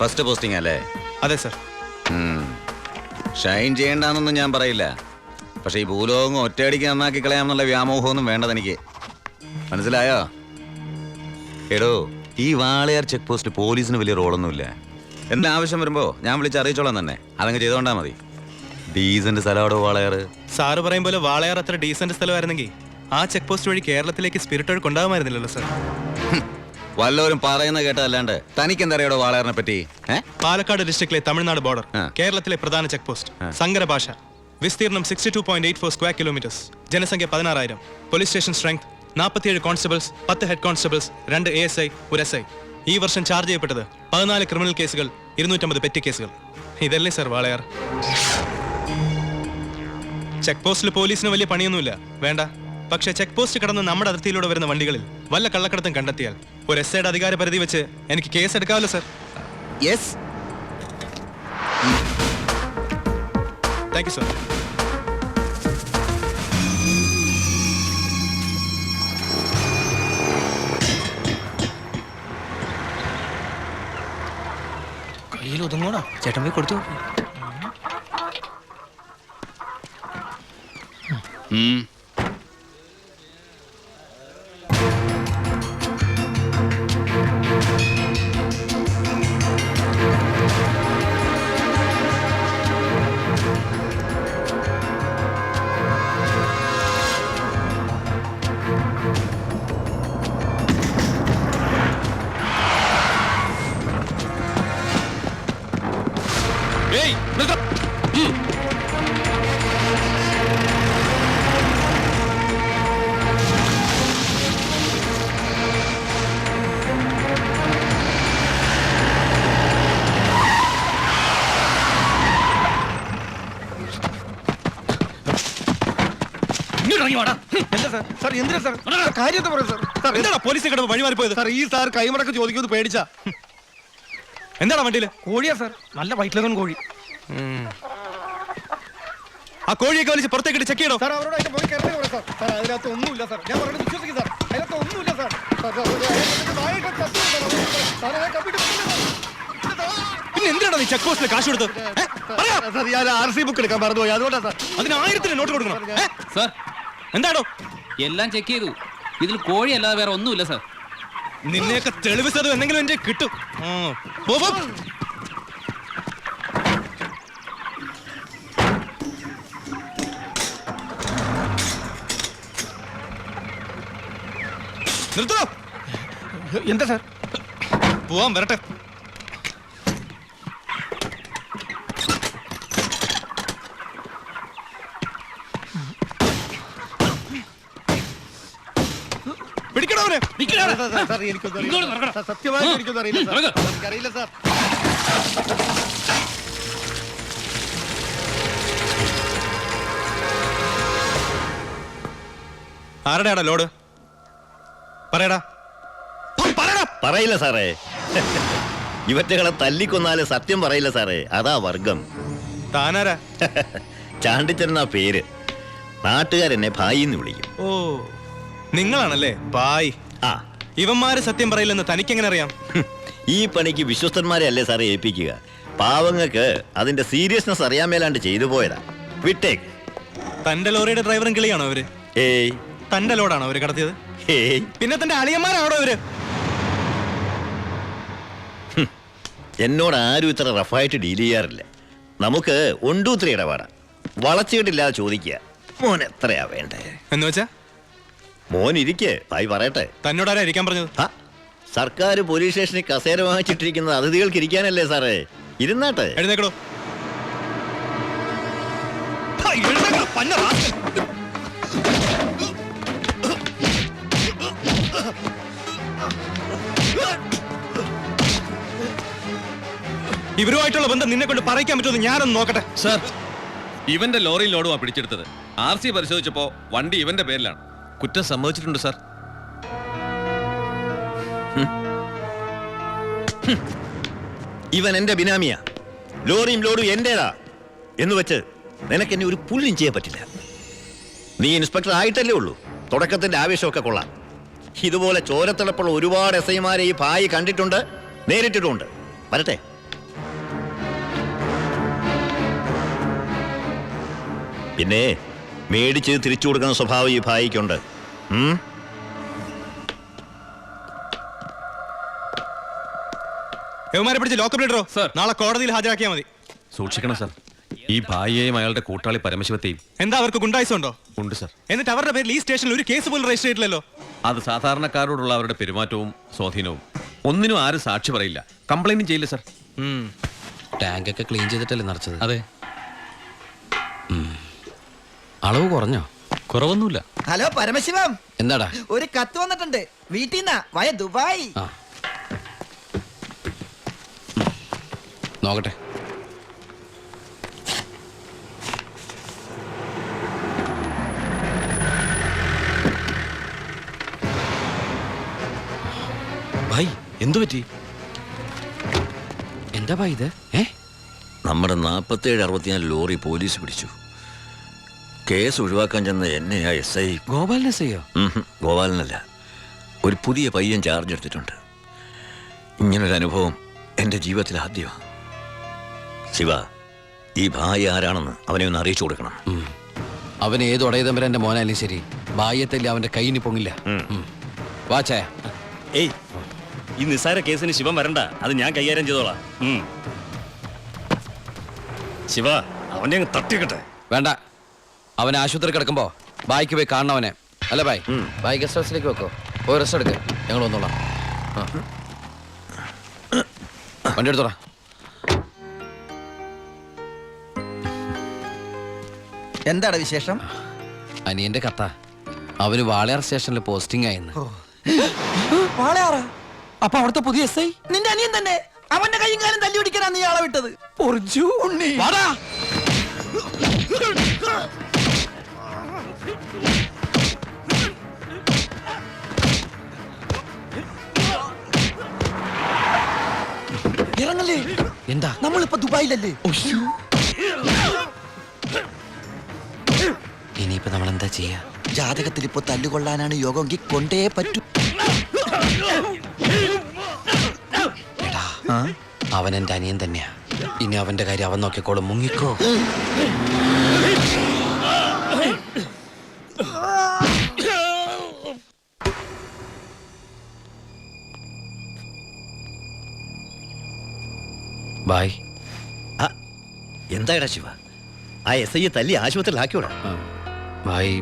First posting അല്ലേ? അതെ sir. Shine ചെയ്യണ്ടെന്നൊന്നും ഞാൻ പറയില്ല. പക്ഷെ ഈ ഭൂലോകം ഒറ്റയടിക്ക് നന്നാക്കി കളയാമെന്നുള്ള വ്യാമോഹമൊന്നും വേണ്ടത് എനിക്ക്. മനസ്സിലായോ? എടോ ഈ വാളയാർ ചെക്ക് പോസ്റ്റ് പോലീസിന് വലിയ റോളൊന്നുമില്ല. എന്താ ആവശ്യം വരുമ്പോ ഞാൻ വിളിച്ച് അറിയിച്ചോളാം തന്നെ. അതങ്ങ് ചെയ്തോണ്ടാ മതി. ഡീസന്റ് സ്ഥലമാടോ വാളയാർ സാറ് പറയും പോലെ വാളയാർ അത്ര ഡീസന്റ് സ്ഥലമായിരുന്നെങ്കിൽ ആ ചെക്ക് പോസ്റ്റ് വഴി കേരളത്തിലേക്ക് സ്പിരിറ്റ് ഒഴുക്ക് ഉണ്ടാകുമായിരുന്നില്ലല്ലോ സർ. വല്ലവരും പറയുന്ന കേട്ടതല്ലാണ്ട് തനിക്ക് എന്തറിയോ വാളയാറിനെ പറ്റി? പാലക്കാട് ഡിസ്ട്രിക്റ്റിലെ തമിഴ്നാട് ബോർഡർ കേരളത്തിലെ പ്രധാന ചെക്ക് പോസ്റ്റ് സങ്കര ഭാഷ വിസ്തീർണം sixty two point eight four square kilometres ജനസംഖ്യ പതിനാറായിരം പോലീസ് സ്റ്റേഷൻ സ്ട്രെങ്ത് നാൽപ്പത്തിയേഴ് കോൺസ്റ്റബിൾസ് പത്ത് ഹെഡ് കോൺസ്റ്റബിൾസ് രണ്ട് എ എസ് ഐ ഒരു എസ് ഐ ഈ വർഷം ചാർജ് ചെയ്യപ്പെട്ടത് പതിനാല് ക്രിമിനൽ കേസുകൾ ഇരുന്നൂറ്റമ്പത് പെറ്റി കേസുകൾ ഇതല്ലേ സർ വാളയാർ? ചെക്ക് പോസ്റ്റിൽ പോലീസിന് വലിയ പണിയൊന്നുമില്ല. വേണ്ട. പക്ഷേ ചെക്ക് പോസ്റ്റ് കടന്ന് നമ്മുടെ അതിർത്തിയിലൂടെ വരുന്ന വണ്ടികളിൽ വല്ല കള്ളക്കടത്തും കണ്ടെത്തിയാൽ ഒരു എസ് ഐയുടെ അധികാര പരിധി വെച്ച് എനിക്ക് കേസ് എടുക്കാമല്ലോ sir. Yes thank you sir കയ്യിൽ ഒതുങ്ങോടാ ചേട്ടൻ പോയി കൊടുത്തു. ഏയ് പോലീസ് കിടന്ന് വഴി മാറിപ്പോയത് സാർ? ഈ സാർ കൈമടക്ക് ചോദിക്കുന്നത് പേടിച്ചാ. എന്താണ് വണ്ടിയിൽ? കോഴിയാ സാർ. നല്ല വൈറ്റ്ലകൻ കോഴി. ആ കോഴിയൊക്കെ വലിച്ച് പുറത്തേക്ക് ചെക്ക് ചെയ്യണോ? സാർ അവരോട് അതിന്റെ പോയി കയറി പറയാം സാർ. സാർ അതിനകത്ത് ഒന്നുമില്ല സാർ. ഞാൻ പറയുന്നത് വിശ്വസിക്കും സാർ. അതിനകത്ത് ഒന്നുമില്ല സാർ. പിന്നെ എന്തിനാണ് നീ ചെക്ക് പോസ്റ്റിൽ കാശ് കൊടുത്തത്? ഞാൻ ആർ സി ബുക്ക് എടുക്കാൻ മറന്നുപോയി. അതുകൊണ്ടാ സാർ. അതിന് ആയിരത്തിന് നോട്ട് കൊടുക്കണം? സാർ എന്താണോ എല്ലാം ചെക്ക് ചെയ്തു. ഇതിൽ കോഴി അല്ലാതെ വേറെ ഒന്നുമില്ല സാർ നിന്നെയൊക്കെ തെളിവ് എന്തെങ്കിലും എന്റെ കിട്ടും. ആ, പോ, പോ. നിർത്തോ എന്താ സാർ പോവാൻ വരട്ടെ. പിടിക്കണവനെ എനിക്കൊന്നും അറിയില്ല. സാർ, സത്യമായിട്ട് എനിക്കൊന്നും അറിയില്ല സാർ. എനിക്കറിയില്ല സാർ. ആരുടെയാടാ ലോഡ്? പറയടാ. പറയടാ. പറയില്ല സാറേ. ഇവറ്റകളെ തല്ലിക്കൊന്നാൽ സത്യം പറയില്ല സാറേ. അതാ വർഗം. താനാരാ? ചാണ്ടിച്ചെന്ന പേര്. നാട്ടുകാരെന്നെ ഭായിന്ന് വിളിക്കും. ഓ. നിങ്ങളാണല്ലേ? ബായ് ആ. ഇവന്മാര് സത്യം പറയില്ലെന്ന് തനിക്കെങ്ങനെ അറിയാം? ഈ പണിക്ക് വിശ്വസ്തന്മാരെ അല്ലേ സാറേ ഏൽപ്പിക്കുക? പാവങ്ങൾക്ക് അതിന്റെ സീരിയസ്നെസ് അറിയാൻ മേലാണ്ട് ചെയ്തു പോയതാ. വിട്ടേക്ക്. തന്റെ ലോറിയുടെ ഡ്രൈവറും കിളിയാണോ അവർ ഏയ്. തന്റെ ലോഡാണോ അവർ കടത്തിയത്? ഏയ്. പിന്നെ തന്റെ അളിയന്മാരാണോ അവർ എന്നോട് ആരും ഇത്ര റഫായിട്ട് ഡീൽ ചെയ്യാറില്ല. നമുക്ക് ഒണ്ടൂത്തിരി ഇടപാടാ. വളച്ചിട്ടില്ലാതെ ചോദിക്കുക. മോൻ എത്രയാ വേണ്ടേ? എന്ന് വെച്ചാ? മോൻ ഇരിക്കേ. ഭായി പറയട്ടെ. തന്നോടാരാ ഇരിക്കാൻ പറഞ്ഞത്? സർക്കാർ പോലീസ് സ്റ്റേഷനിൽ കസേര വാങ്ങിച്ചിട്ടിരിക്കുന്നത് അതിഥികൾക്ക് ഇരിക്കാനല്ലേ സാറേ? ഇരുന്നാട്ടെ. എഴുന്നേക്കടോ. ഇവരുമായിട്ടുള്ള ബന്ധം നിന്നെ കൊണ്ട് പറയിക്കാൻ പറ്റുമെന്ന് ഞാനൊന്ന് നോക്കട്ടെ. സർ ഇവന്റെ ലോറി ലോഡുമാണ് പിടിച്ചെടുത്തത്. ആർ സി പരിശോധിച്ചപ്പോ വണ്ടി ഇവന്റെ പേരിലാണ്. കുറ്റം സമ്മതിച്ചിട്ടുണ്ട് സാർ. ഇവൻ എന്റെ ബിനാമിയാ. ലോറിയും ലോറിയും എന്റേതാ. എന്ന് വെച്ച് നിനക്ക് എന്നെ ഒരു പുല്ലും ചെയ്യാൻ പറ്റില്ല. നീ ഇൻസ്പെക്ടർ ആയിട്ടല്ലേ ഉള്ളൂ. തുടക്കത്തിന്റെ ആവേശമൊക്കെ കൊള്ളാം. ഇതുപോലെ ചോരത്തിളപ്പുള്ള ഒരുപാട് എസ് ഐമാരെ ഈ ഭായി കണ്ടിട്ടുണ്ട് നേരിട്ടിട്ടുണ്ട്. വരട്ടെ. പിന്നെ മേടിച്ച് തിരിച്ചു കൊടുക്കുന്ന സ്വഭാവം ഈ ഭായിക്കുണ്ട്. യവന്മാരെ പിടിച്ച് ലോക്കപ്പ് ഇടറോ Sir. നാളെ കോടതിയിൽ ഹാജരാക്കിയാൽ മതി. സൂക്ഷിക്കണം സാർ ഈ ഭാര്യയെയും അയാളുടെ കൂട്ടാളി പരമശിവത്തെയും. എന്താ അവർക്ക് ഗുണ്ടായിസം ഉണ്ടോ? ഉണ്ട് സാർ എന്നിട്ട് അവരുടെ പേരിൽ ഈ സ്റ്റേഷനിൽ ഒരു കേസ് പോലും രജിസ്റ്റർ ചെയ്തിട്ടില്ലല്ലോ. അത് സാധാരണക്കാരോടുള്ള അവരുടെ പെരുമാറ്റവും സ്വാധീനവും. ഒന്നിനും ആരും സാക്ഷി പറയില്ല. കംപ്ലൈന്റും ചെയ്യില്ല സാർ. ടാങ്ക് ഒക്കെ ക്ലീൻ ചെയ്തിട്ടല്ലേ നിറച്ചത് അതെ. അളവ് കുറഞ്ഞോ? കുറവൊന്നുമില്ല. ഹലോ പരമശിവം. എന്താടാ? ഒരു കത്ത് വന്നിട്ടുണ്ട്. വീട്ടിൽ നിന്നാ വയ ദുബായ്. നോക്കട്ടെ. ഭായ് എന്തു പറ്റി? എന്താ ഭായി ഇത്? ഏ? നമ്മുടെ നാൽപ്പത്തേഴ് അറുപത്തിനാല് ലോറി പോലീസ് പിടിച്ചു. കേസ് ഒഴിവാക്കാൻ ചെന്ന എന്നെയാ എസ് ഐ ഗോപാലിനെ ചെയ്യോ ഗോപാലനല്ല. ഒരു പുതിയ പയ്യൻ ചാർജ് എടുത്തിട്ടുണ്ട്. ഇങ്ങനൊരു അനുഭവം എന്റെ ജീവിതത്തിൽ ആദ്യമാണ് ശിവ ഈ ഭായി ആരാണെന്ന് അവനെ ഒന്ന് അറിയിച്ചു കൊടുക്കണം. അവൻ ഏത് ഉടയതമ്പരം എന്റെ മോനായാലും ശരി. ഭായത്തല്ല അവന്റെ കൈയിന് പൊങ്ങില്ല. വാച്ചായ ഏയ് ഈ നിസ്സാര കേസിന് ശിവൻ വരണ്ട. അത് ഞാൻ കൈകാര്യം ചെയ്തോളാം. ശിവ അവനെ തട്ടിക്കട്ടെ വേണ്ട. അവൻ ആശുപത്രി കിടക്കുമ്പോ ബായിക്ക് പോയി കാണണം അവനെ. അല്ല ബായ്? ബായ് ഗസ്റ്റ് ഹൗസിലേക്ക് വെക്കോ. പോയി റെസ്റ്റ് എടുക്ക്. ഞങ്ങൾ വന്നോളാം. ആ. വണ്ടി എടുത്തോടാ. എന്താണ് വിശേഷം? അനിയന്റെ കത്ത അവർ വാളയാർ സ്റ്റേഷനിൽ പോസ്റ്റിംഗ് ആയെന്ന്. വാളയാറാ അപ്പൊ അവിടുത്തെ പുതിയ എസ് ഐ നിന്റെ അനിയൻ തന്നെ. അവന്റെ കൈയും കാലം തല്ലി പിടിക്കാനാ നീ ആളെ വിട്ടത്. പൊറിച്ചു ഉണ്ണി. ഇറങ്ങല്ലേ? എന്താ? നമ്മളിപ്പോ ദുബായിലല്ലേ? ഇനിയിപ്പോ നമ്മൾ എന്താ ചെയ്യാ? ജാതകത്തിൽ ഇപ്പൊ തല്ലുകൊള്ളാനാണ് യോഗമെങ്കിൽ കൊണ്ടേ പറ്റൂ. അവൻ എന്റെ അനിയൻ തന്നെയാ. ഇനി അവന്റെ കാര്യം അവൻ നോക്കിക്കോളും. മുങ്ങിക്കോ. ബായ് ആ, എന്തായടാ ശിവ? ആ എസ് ഐയെ തല്ലി ആശുപത്രിയിലാക്കിയോടാ. ബായ്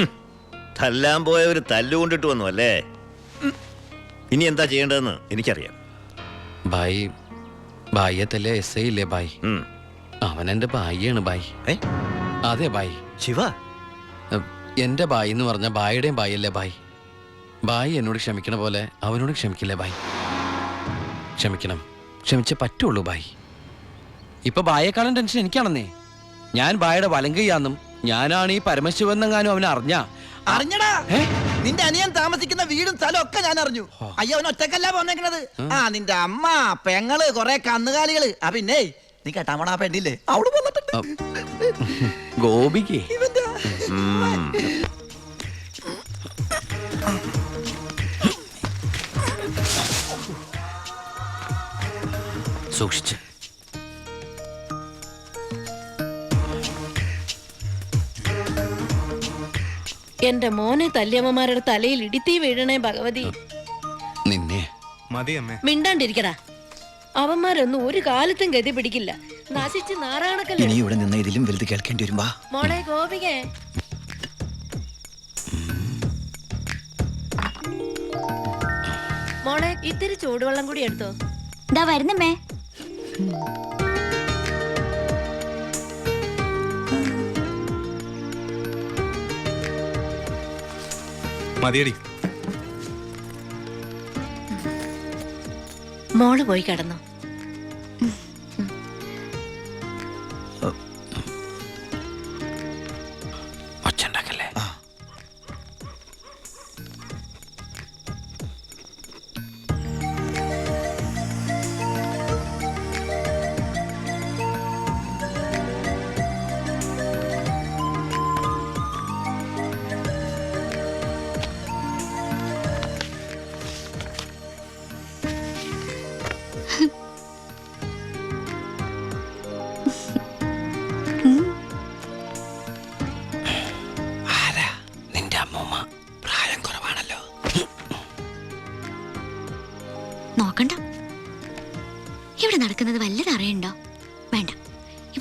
പോയ തല്ലാൻ തല്ലു കൊണ്ടിട്ട് വന്നു അല്ലേ? ഇനി എന്താ ചെയ്യേണ്ടതെന്ന് എനിക്കറിയാം. ബായ് ബായ്യത്തല്ലേ എസ് ഐ ഇല്ലേ ബായ്. അവൻ എന്റെ ബായിയാണ് ബായ് അതെ ബായ് ശിവ? എന്റെ ബായി എന്ന് പറഞ്ഞ ബായിയുടെയും ബായല്ലേ ബായ് ബായി എന്നോട് ക്ഷമിക്കണ പോലെ അവനോട് ക്ഷമിക്കില്ലേ ബായ് ക്ഷമിക്കണം. ക്ഷമിച്ചേ പറ്റുള്ളൂ ബായി ഇപ്പൊ ബായേക്കാളും ടെൻഷൻ എനിക്കാണെന്നേ. ഞാൻ ബായുടെ വലങ്കയ്യാന്നും ഞാനാണ് ഈ പരമശിവനെങ്ങാനും അവൻ അറിഞ്ഞ. അറിഞ്ഞടാ. നിന്റെ അനിയൻ താമസിക്കുന്ന വീടും സ്ഥലവും ഒക്കെ ഞാൻ അറിഞ്ഞു. അയ്യോ അവൻ ഒറ്റക്കല്ല പോന്നേക്കണത്. ആ. നിന്റെ അമ്മ പെങ്ങൾ കൊറേ കന്നുകാലികൾ. ആ പിന്നെ നീ കേട്ടാമണ ആ പെണ്ണില്ലേ? അവൾ വന്നിട്ടുണ്ട്. ഗോപിക്ക് ഇവന്റെ സൂക്ഷിച്ച്. എന്റെ മോനെ തല്ലിയമ്മമാരുടെ തലയിൽ ഇടിത്തീ വീഴണേ ഭഗവതി. നിന്നെ. മിണ്ടാണ്ടിരിക്കടാ. അവന്മാരൊന്നും ഒരു കാലത്തും ഗതി പിടിക്കില്ല. നശിച്ച് നാറാണക്കല്ലേ. ഇനി ഇവിടെ നിന്ന് ഇതിലും വലുത് കേൾക്കേണ്ടി വരുമ്പോ മോളെ ഗോപികേ. മോളെ ഇത്തിരി ചൂടുവെള്ളം കൂടി എടുത്തോ. ഇതാ വരുന്നമ്മേ. മതിയടി. മോൾ പോയി കിടന്നു.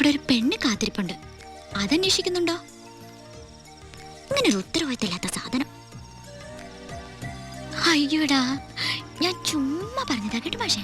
ഇവിടെ ഒരു പെണ്ണ് കാത്തിരിപ്പുണ്ട്. അതന്വേഷിക്കുന്നുണ്ടോ? ഇങ്ങനെ ഒരു ഉത്തരവാദിത്തമില്ലാത്ത സാധനം. അയ്യോടാ ഞാൻ ചുമ്മാ പറഞ്ഞതാ കേട്ടോ പക്ഷേ